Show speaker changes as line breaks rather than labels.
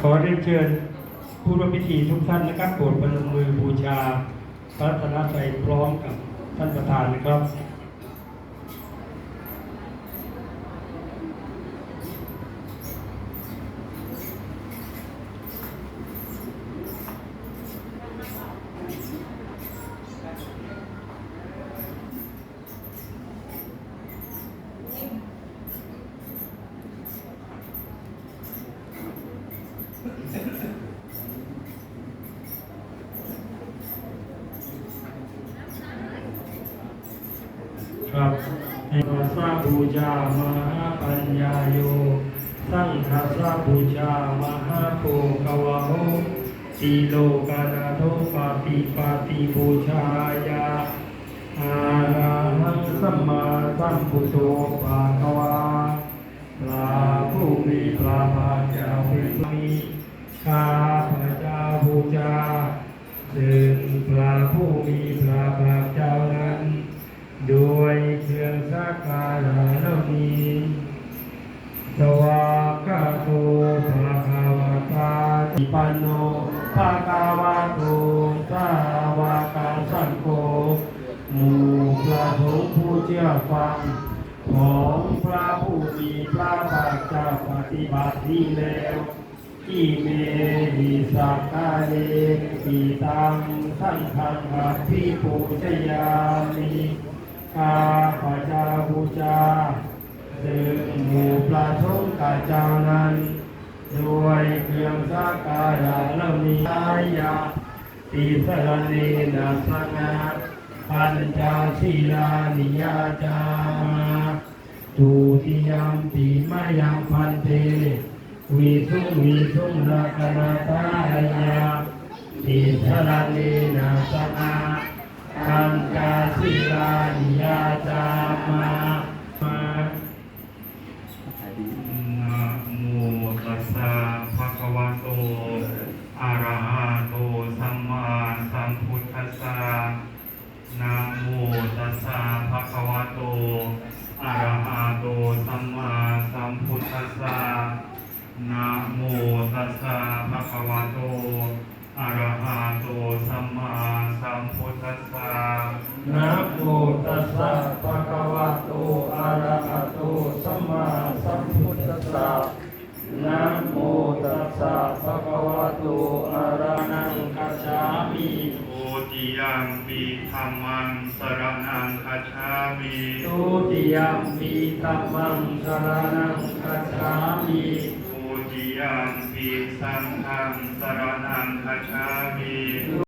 ขอเรียนเชิญผู้ร่วมพิธีทุกท่านนะครับโปรดประนมมือบูชาพระรัตนตรัยพร้อมกับท่านประธานนะครับ ครับให้มาสาบูชามหาปัญญาโยสังฆาสาบูชามหาโภกวะโหสีโลกานาโทปาติปาติบูชายาอาราหังสัมมาสัมพุทโธปา ผู้เชื่อฟัง ของพระผู้มีพระภาคเจ้าปฏิบัติที่แล้วที่เมหิสักกาเลปีตังสังฆังอภิปูชยามิข้าพระเจ้าบูชาซึ่งหมู่พระสงฆ์ข้าเจ้านั้น ด้วยเครื่องสักการะเหล่านี้อายะติสรณีนาสนา ปัญจศีลานิยาจามาตุติยมติมายังพันเตวิสุวิสุนักนาตายาติสรณีนาสนาปั นะโมตัสสะภะคะวะโต อะระหะโต สัมมาสัมพุทธัสสะนะโมตัสสะภะคะวะโต อะระหะโต สัมมาสัมพุทธัสสะนะโมตัสสะภะคะวะโต อะระหังคัจฉามิโอติยัมปิธัมมังสรณังคัจฉามิทุติยัมปิธัมมังสรณังคัจฉามิโอ ติสังฆังสรณังคัจฉามิ